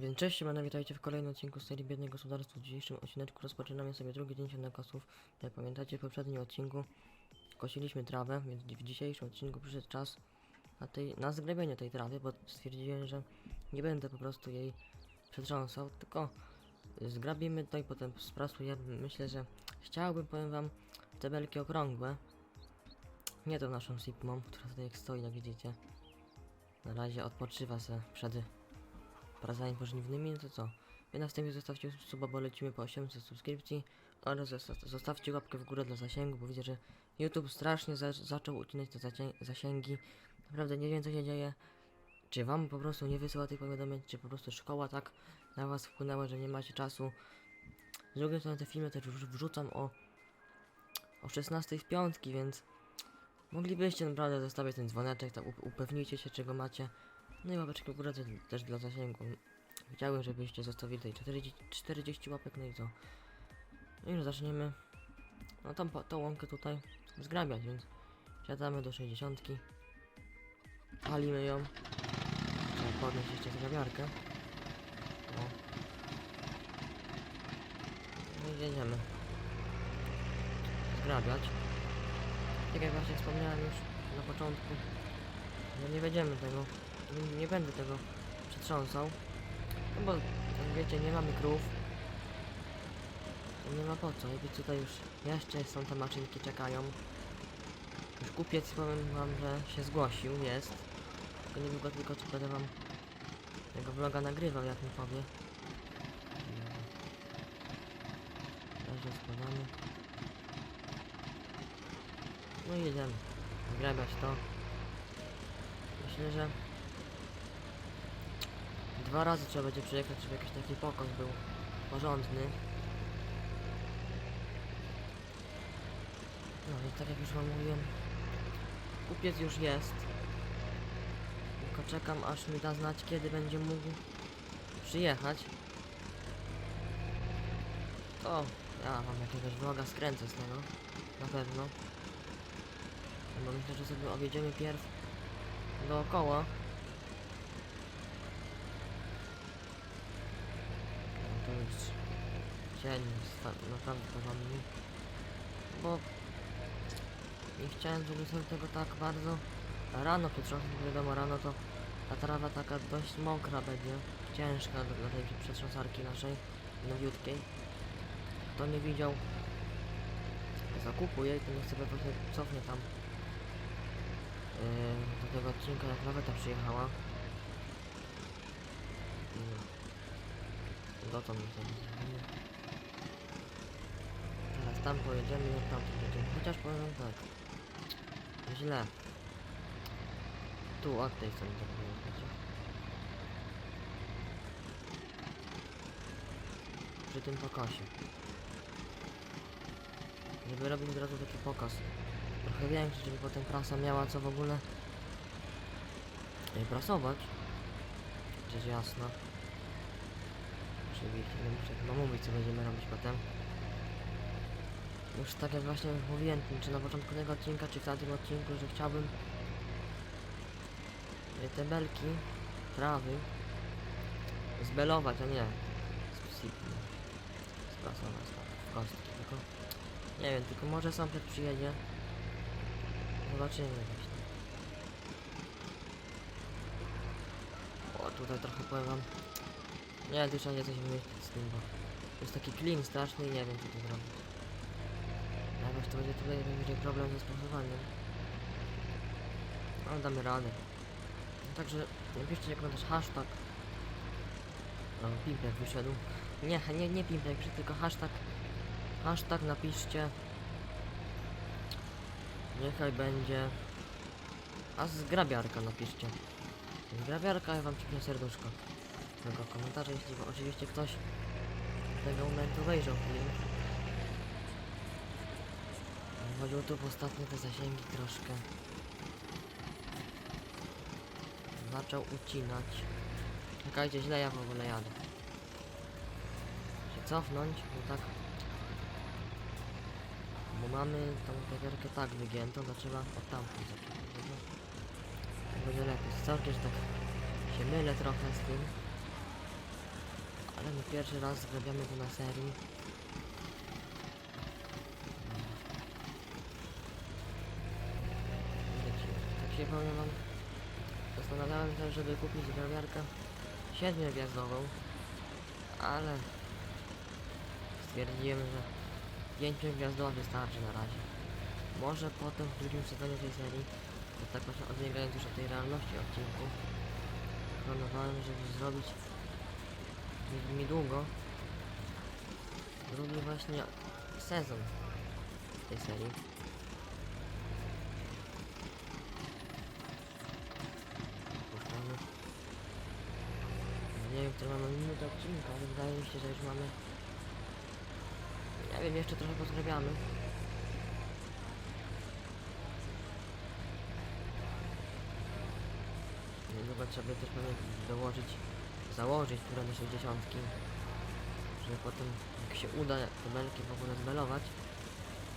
Więc cześć, siemano, witajcie w kolejnym odcinku serii Biednych Gospodarstw. W dzisiejszym odcineczku rozpoczynamy sobie drugi dzień sianokosów. Jak pamiętacie, w poprzednim odcinku kosiliśmy trawę, więc w dzisiejszym odcinku przyszedł czas na, tej, na zglebienie tej trawy, bo stwierdziłem, że nie będę po prostu jej przetrząsał, tylko zgrabimy to i potem sprasujemy. Myślę, że chciałbym, powiem wam, te belki okrągłe. Nie tą naszą Sigmą, która tutaj stoi, jak widzicie. Na razie odpoczywa se przed pracami pożniwnymi, no to co? Wy na wstępie zostawcie suba, bo lecimy po 800 subskrypcji oraz zosta- zostawcie łapkę w górę dla zasięgu, bo widzę, że YouTube strasznie za zaczął ucinać te zasięgi. Naprawdę nie wiem co się dzieje. Czy wam po prostu nie wysyła tych powiadomień, czy po prostu szkoła tak na was wpłynęła, że nie macie czasu. Z drugiej strony te filmy też wrz- wrzucam o o 16 w piątki, więc moglibyście naprawdę zostawić ten dzwoneczek, up- upewnijcie się czego macie. No i łapeczkę w górę te- też dla zasięgu. Chciałbym, żebyście zostawili tutaj 40, 40 łapek, no i co? No i już zaczniemy. No po- tą łąkę tutaj zgrabiać, więc siadamy do 60. Palimy ją. Trzeba podnieść jeszcze zgrabiarkę. O. No i jedziemy. Zgrabiać. Tak jak właśnie wspomniałem już na początku, no nie będziemy tego, nie, będę tego przetrząsał, no bo jak wiecie nie mamy krów, to nie ma po co, jakby tutaj już jeszcze są te maszynki czekają, już kupiec powiem wam, że się zgłosił, jest, tylko niedługo tylko co będę wam tego vloga nagrywał, jak mi powie. Leży składamy. No i jedziemy. Zgrabiać to. Myślę, że dwa razy trzeba będzie przyjechać, żeby jakiś taki pokos był porządny. No i tak jak już wam mówiłem, kupiec już jest. Tylko czekam aż mi da znać kiedy będzie mógł przyjechać. To ja wam jakiegoś vloga skręcę z tego. Na pewno. No bo myślę, że sobie objedziemy pierw dookoła. Już dzień naprawdę porządny. Bo nie chciałem, żeby sobie tego tak bardzo rano przetrząsnąć, bo wiadomo rano to ta trawa taka dość mokra będzie, ciężka dla tej przetrząsarki naszej, nowiutkiej. Kto nie widział zakupu jej, to niech sobie właśnie cofnie tam yy, do tego odcinka, jak laweta przyjechała. Yy, dotąd nie zrobimy. Teraz tam pojedziemy, jak tam pojedziemy. Chociaż powiem tak. Źle. Tu od tej strony wiecie. Przy tym pokosie. Żeby robić od razu taki pokaz trochę większy, żeby potem prasa miała co w ogóle prasować. Rzecz jasna. Muszę chyba mówić co będziemy robić potem. Już tak jak właśnie mówiłem, czy na początku tego odcinka, czy w tamtym odcinku, że chciałbym yy, te belki, trawy zbelować, a nie sp- sprasować tak, w kostki, tylko nie wiem, tylko może sąsiad przyjedzie. Zobaczymy właśnie. O, tutaj trochę powiem wam. Nie, tu trzeba coś wymyślić z tym, bo to jest taki clean straszny i nie wiem co tu zrobić. Jakoś to będzie tutaj będzie problem ze spasowaniem. Ale damy radę. No, także napiszcie też hashtag. No, Pimpek wyszedł. Nie, nie, nie Pimpek, tylko hashtag. Hashtag napiszcie. Niechaj będzie. A zgrabiarka napiszcie. Zgrabiarka, ja wam przypnę serduszko. Tego komentarza, jeśli oczywiście ktoś tego momentu wejrzał film. Bo YouTube ostatnio te zasięgi troszkę zaczął ucinać. Czekajcie, źle ja w ogóle jadę. Się cofnąć, bo tak bo mamy tą kawiarkę tak wygiętą, to trzeba od tamtej zacząć. będzie lepiej. Sorry, że tak się mylę trochę z tym. Pierwszy raz zrobimy to na serii. Tak się powiem zastanawiałem się, żeby kupić grabiarkę siedmiogwiazdową, ale stwierdziłem, że pięciogwiazdowa wystarczy na razie. Może potem w drugim sezonie tej serii, to tak właśnie odbiegając już od tej realności odcinku, planowałem, żeby zrobić ni- niedługo drugi właśnie sezon tej serii. Puszczamy. Nie wiem, które mamy minutę odcinka, ale wydaje mi się, że już mamy... Nie wiem, jeszcze trochę pozgrabiamy. Niedługo trzeba też pewnie dołożyć, założyć myślę dziesiątki, żeby potem jak się uda te belki w ogóle zbelować,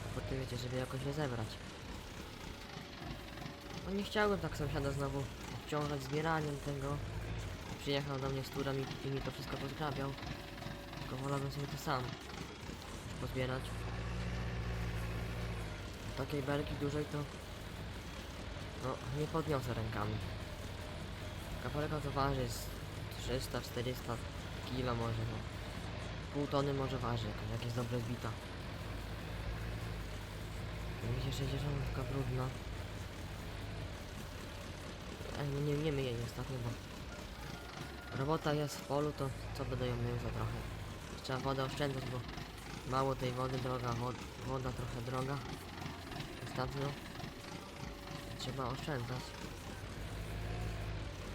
to potem wiecie, żeby jakoś je zebrać. No nie chciałbym tak sąsiada znowu obciążać zbieraniem tego. Przyjechał do mnie z turem i, mi to wszystko pozgrabiał. Tylko wolałbym sobie to sam pozbierać. Takiej belki dużej to no nie podniosę rękami. Kafelka to waży z 300-400 kilo może, no. Pół tony może waży, jak, jest dobrze zbita. Się 60 taka brudna. Ej, no nie, nie myję ostatnio, bo robota jest w polu, to co będę ją mył za trochę. Trzeba wodę oszczędzać, bo mało tej wody, droga, wod, woda trochę droga. Ostatnio trzeba oszczędzać.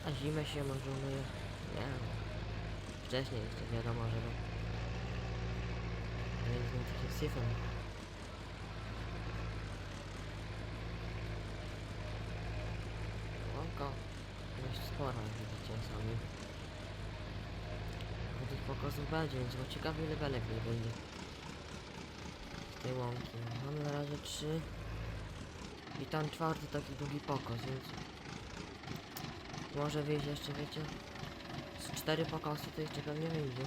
A zimę się może umyje? Nie. Wcześniej jeszcze wiadomo, że to... Nie jestem taki syfem. Łąka dość spora, jak widzicie sami. Bo tych pokosów będzie, więc bo ciekawy ile belek nie wyjdzie. Z tej łąki. Mamy na razie trzy. I tam czwarty taki długi pokos, więc... Może wyjść jeszcze, wiecie? Z cztery pokosy to jeszcze pewnie wyjdzie.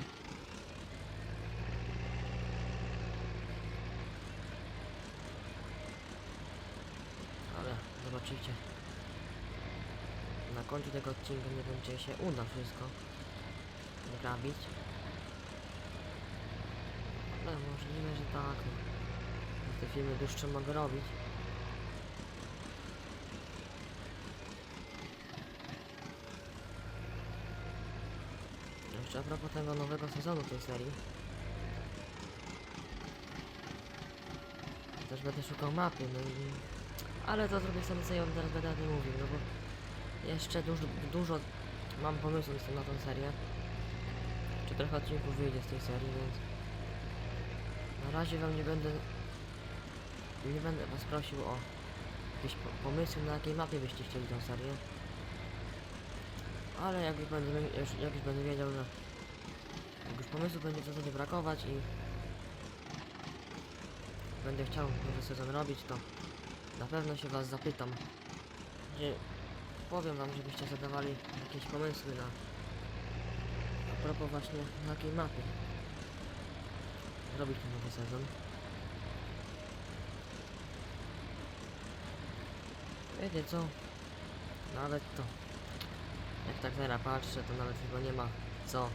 Ale zobaczycie. Na końcu tego odcinka nie wiem czy się uda wszystko zrobić. Ale możliwe, że tak. No. Te filmy dłuższe mogę robić. Jeszcze a propos tego nowego sezonu tej serii. Też będę szukał mapy, no i... Ale to zrobię sobie sobie, zaraz będę o tym mówił, no bo... Jeszcze dużo, dużo mam pomysłów na tą serię. Czy trochę odcinków wyjdzie z tej serii, więc... Na razie wam nie będę... Nie będę was prosił o jakieś po pomysły, na jakiej mapie byście chcieli tą serię. Ale jak już będę, już, jak już będę wiedział, że jak już pomysłu będzie w zasadzie brakować i będę chciał nowy sezon robić, to na pewno się was zapytam. Gdzie powiem wam, żebyście zadawali jakieś pomysły na a propos właśnie na jakiej mapie zrobić ten nowy sezon. Wiecie co? Nawet to jak tak teraz patrzę, to nawet chyba nie ma co. Eee,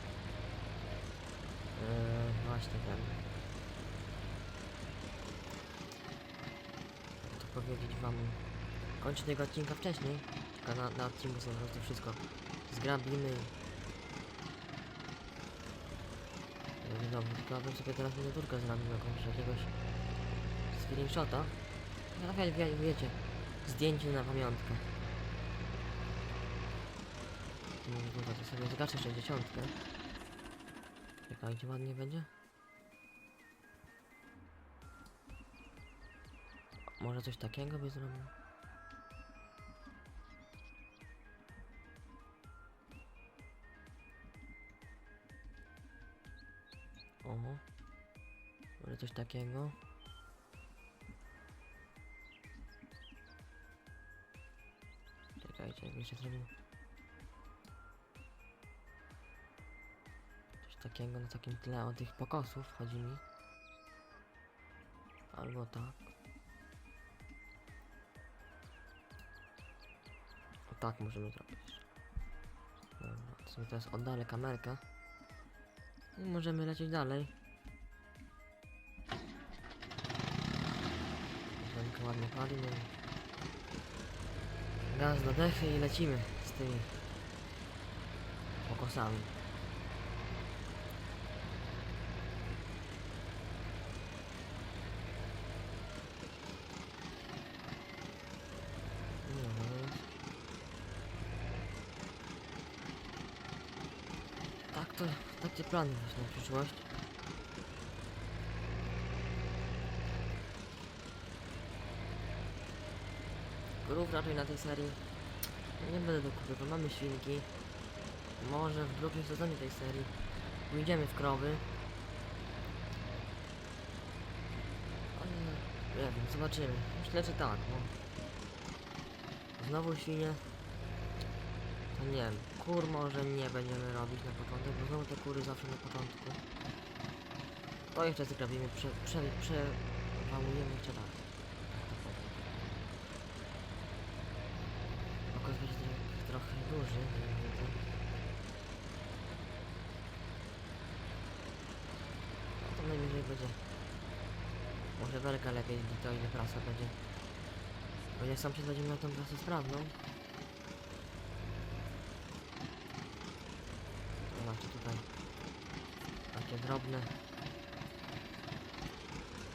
właśnie ten. To powiedzieć wam. Kończę tego odcinka wcześniej. Tylko na, na odcinku sobie po prostu wszystko zgrabimy. Będzie dobrze, tylko bym sobie teraz miniaturkę zrobił jakąś jakiegoś screenshota. No wie, wie, wiecie, zdjęcie na pamiątkę. No dobra, to sobie zgaszę 60. Czekajcie, ładnie będzie. Może coś takiego by zrobił? Oho. Może coś takiego? Czekajcie, jeszcze zrobił. Takiego, na takim tle od tych pokosów chodzi mi. Albo tak. O tak możemy zrobić. Dobra, sobie teraz oddalę kamerkę. I możemy lecieć dalej. Rękę ładnie palimy. Gaz do dechy i lecimy z tymi pokosami. No, no więc... Tak to, takie plany właśnie na przyszłość. Krów raczej na tej serii nie będę dokupywał, mamy świnki. Może w drugim sezonie tej serii pójdziemy w krowy. Ale nie wiem, zobaczymy. Myślę, że tak, no. Znowu świnie. To nie wiem, kur może nie będziemy robić na początek, bo znowu te kury zawsze na początku. To jeszcze zrobimy, prze, prze, przewałujemy jeszcze raz. Trochę- trochę duży. No to najwyżej będzie. Może belka lepiej to ile prasa będzie. Bo jak sam się będziemy miał tą prasę sprawną. Tutaj. Takie drobne.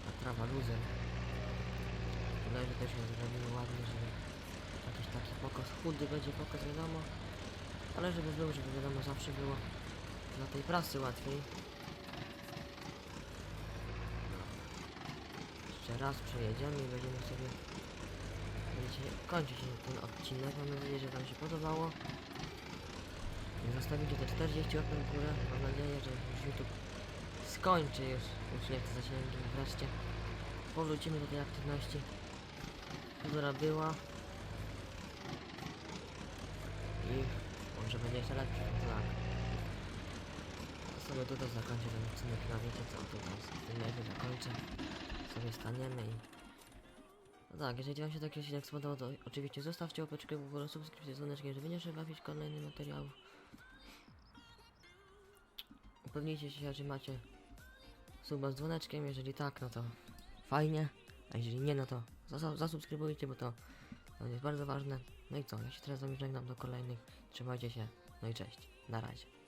Ta trawa luzem. Że też ją zrobimy ładnie, żeby jakiś taki pokaz chudy będzie pokaz wiadomo. Ale żeby był, żeby wiadomo zawsze było dla tej prasy łatwiej. Jeszcze raz przejedziemy i będziemy sobie będzie kończyć ten odcinek. Mam nadzieję, że Wam się podobało. Zostawicie te 40 łapek w górę. Mam nadzieję, że już YouTube skończy już, już nie chcę zasięgi wreszcie. Powrócimy do tej aktywności, która była. I może będzie jeszcze lepszy, tak. Sobie tutaj zakończę ten odcinek na wiecie co tutaj z tym lepiej zakończę. Sobie staniemy i... No tak, jeżeli wam się taki odcinek spodobał, to oczywiście zostawcie łapeczkę w górę, subskrypcję z dzwoneczkiem, żeby nie przegapić kolejnych materiałów. Upewnijcie się, czy macie suba z dzwoneczkiem, jeżeli tak, no to fajnie, a jeżeli nie, no to zas- zasubskrybujcie, bo to, to jest bardzo ważne. No i co, ja się teraz z żegnam. Do kolejnych, trzymajcie się, no i cześć, na razie.